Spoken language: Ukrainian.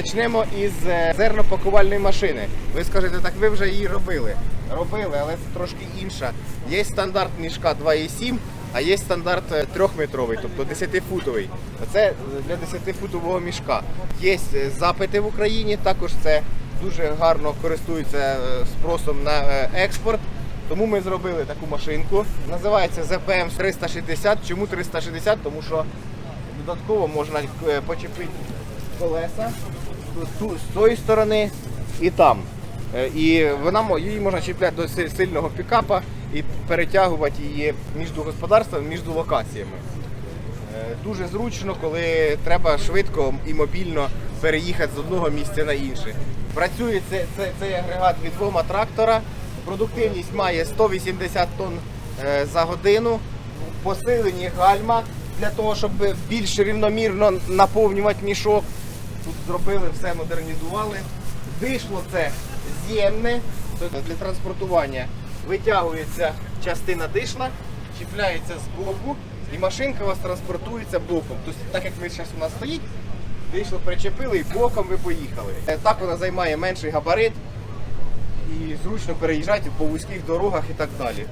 Почнемо із е, зернопакувальної машини. Ви скажете, так ви вже її робили. Робили, але це трошки інша. Є стандарт мішка 2,7, а є стандарт 3-метровий, тобто 10-футовий. Це е, для 10-футового мішка. Є е, запити в Україні, також це дуже гарно користується е, спросом на е, експорт. Тому ми зробили таку машинку. Називається ZPM 360. Чому 360? Тому що додатково можна е, почепити колеса з тої сторони і там. Е, І вона її можна чіпляти до сильного пікапа і перетягувати її між господарствами, між локаціями. Е, Дуже зручно, коли треба швидко і мобільно переїхати з одного місця на інше. Працює це, це, цей агрегат від двома трактора. Продуктивність має 180 тонн е, за годину. Посилені гальма для того, щоб більш рівномірно наповнювати мішок. Тут зробили все, модернізували. Вийшло це з'ємне для транспортування. Витягується частина дишла, чіпляється з боку, і машинка у вас транспортується боком. Тобто, так як ми зараз у нас стоїть, вийшло, причепили і боком ви поїхали. Е, Так вона займає менший габарит і зручно переїжджати по вузьких дорогах і так далі.